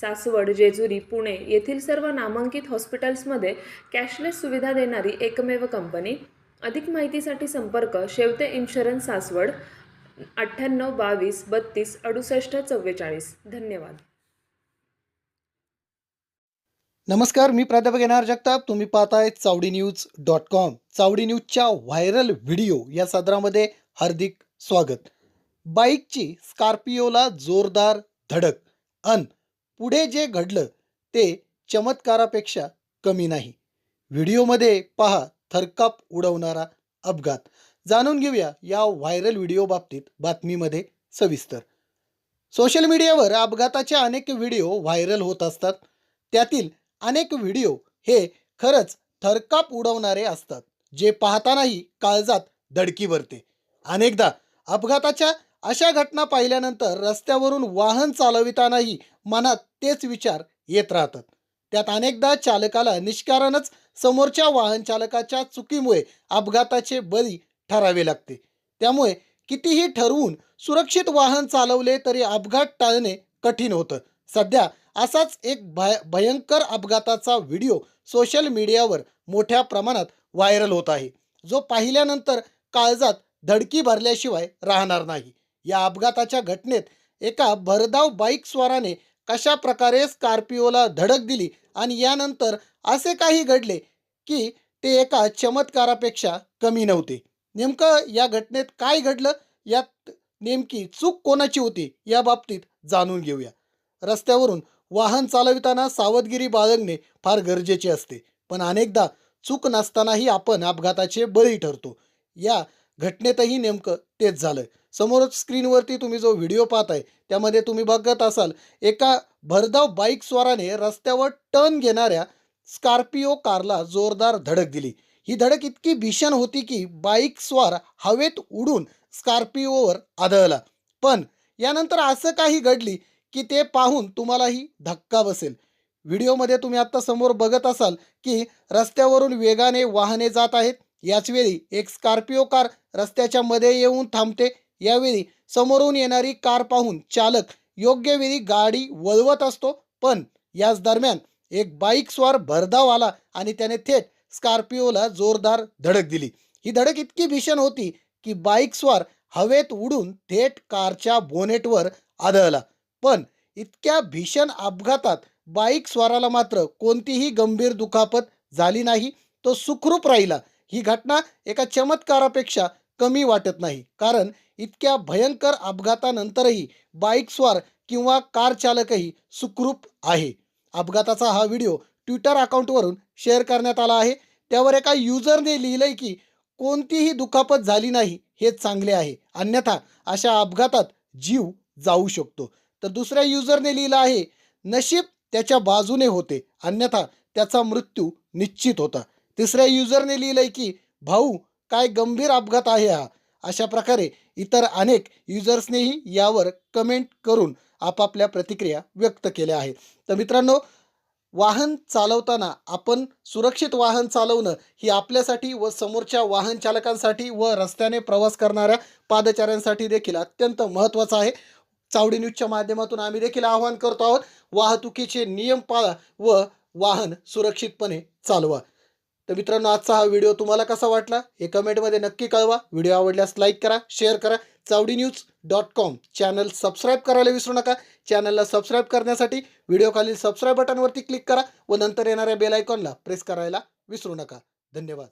सासवड जेजुरी पुणे येथील सर्व नामांकित हॉस्पिटल्समध्ये कॅशलेस सुविधा देणारी एकमेव कंपनी. अधिक माहितीसाठी संपर्क शेवते इन्शुरन्स सासवड अठ्ठ्याण्णव बावीस बत्तीस अडुसष्ट चव्वेचाळीस. धन्यवाद. नमस्कार मी प्राध्यापक येणार जगताप. तुम्ही पाहताय Chavadi news dot com. Chavadi न्यूजच्या व्हायरल व्हिडिओ या सदरामध्ये हार्दिक स्वागत. बाईकची स्कॉर्पिओला जोरदार धडक. अन पुढे जे घडलं ते चमत्कारापेक्षा कमी नाही. व्हिडिओमध्ये पहा थरकाप उडवणारा अपघात. जाणून घेऊया या व्हायरल व्हिडिओ बाबतीत बातमीमध्ये सविस्तर. सोशल मीडियावर अपघाताचे अनेक व्हिडिओ व्हायरल होत असतात. त्यातील अनेक व्हिडिओ हे खरंच थरकाप उडवणारे असतात जे पाहतानाही काळजात धडकी भरते. अनेकदा अपघाताच्या अशा घटना पाहिल्यानंतर रस्त्यावरून वाहन चालवितानाही मनात तेच विचार येत राहतात. त्यात अनेकदा चालकाला निष्कारणच समोरच्या वाहन चालकाच्या चुकीमुळे अपघाताचे बळी ठरावे लागते. त्यामुळे कितीही ठरवून सुरक्षित वाहन चालवले तरी अपघात टाळणे कठीण होतं. सध्या असाच एक भय भयंकर अपघाताचा व्हिडिओ सोशल मीडियावर मोठ्या प्रमाणात व्हायरल होत आहे. जो पाहिल्यानंतर काळजात धडकी भरल्याशिवाय राहणार नाही. या अपघाताच्या घटनेत एका भरधाव बाईक स्वाराने कशा प्रकारे स्कॉर्पिओला धडक दिली आणि यानंतर असे काही घडले की ते एका चमत्कारापेक्षा कमी नव्हते? नेमकं या घटनेत काय घडलं? यात नेमकी चूक कोणाची होती? या बाबतीत जाणून घेऊया. रस्त्यावरून वाहन चालविताना सावधगिरी बाळगणे फार गरजेचे असते. पण अनेकदा चूक नसतानाही आपण अपघाताचे बळी ठरतो. या घटनेतही नेमकं तेच झालं समोरच स्क्रीनवरती तुम्ही जो व्हिडिओ पाहताय त्यामध्ये तुम्ही बघत असाल एका भरधाव बाईक स्वाराने रस्त्यावर टर्न घेणाऱ्या स्कॉर्पिओ कारला जोरदार धडक दिली. ही धडक इतकी भीषण होती की बाईक स्वार हवेत उडून स्कॉर्पिओवर आदळला. पण यानंतर असं काही घडली की ते पाहून तुम्हालाही धक्का बसेल. व्हिडिओमध्ये तुम्ही आत्ता समोर बघत असाल की रस्त्यावरून वेगाने वाहने जात आहेत याचवेळी एक स्कॉर्पिओ कार रस्त्याच्या मध्ये येऊन थांबते. यावेळी समोरून येणारी कार पाहून चालक योग्य वेळी गाडी वळवत असतो. पण याच दरम्यान एक बाईक स्वार भरधाव आला आणि त्याने थेट स्कॉर्पिओला जोरदार धडक दिली. ही धडक इतकी भीषण होती की बाईक स्वार हवेत उडून थेट कारच्या बोनेटवर आदळला. पण इतक्या भीषण अपघातात बाईक स्वाराला मात्र कोणतीही गंभीर दुखापत झाली नाही. तो सुखरूप राहिला. ही घटना एका चमत्कारापेक्षा कमी वाटत नाही. कारण इतक्या भयंकर अपघातानंतरही बाईकस्वार किंवा कार चालकही सुखरूप आहे. अपघाताचा हा व्हिडिओ ट्विटर अकाउंटवरून शेअर करण्यात आला आहे. त्यावर एका युजरने लिहिलंय की कोणतीही दुखापत झाली नाही हे चांगले आहे. अन्यथा अशा अपघातात जीव जाऊ शकतो. तर दुसऱ्या युजरने लिहिलं आहे नशीब त्याच्या बाजूने होते. अन्यथा त्याचा मृत्यू निश्चित होता. तिसऱ्या युजरने लिहिलंय की भाऊ काय गंभीर अपघात आहे हा. अशा प्रकारे इतर अनेक युजर्सनेही यावर कमेंट करून आपापल्या प्रतिक्रिया व्यक्त केल्या आहेत. तर मित्रांनो वाहन चालवताना आपण सुरक्षित वाहन चालवणं ही आपल्यासाठी व समोरच्या वाहन चालकांसाठी व रस्त्याने प्रवास करणाऱ्या पादचाऱ्यांसाठी देखील अत्यंत महत्त्वाचं आहे. चावडी न्यूजच्या माध्यमातून आम्ही देखील आवाहन करतो आहोत वाहतुकीचे नियम पाळा व वाहन सुरक्षितपणे चालवा. तर मित्रांनो आजचा हा व्हिडिओ तुम्हाला कसा वाटला हे कमेंटमध्ये नक्की कळवा. व्हिडिओ आवडल्यास लाईक करा शेअर करा. Chavadi news dot com channel subscribe करायला विसरू नका. चॅनलला सबस्क्राईब करण्यासाठी व्हिडिओ खालील सबस्क्राईब बटनवरती क्लिक करा व नंतर येणाऱ्या बेल आयकॉनला प्रेस करायला विसरू नका. धन्यवाद.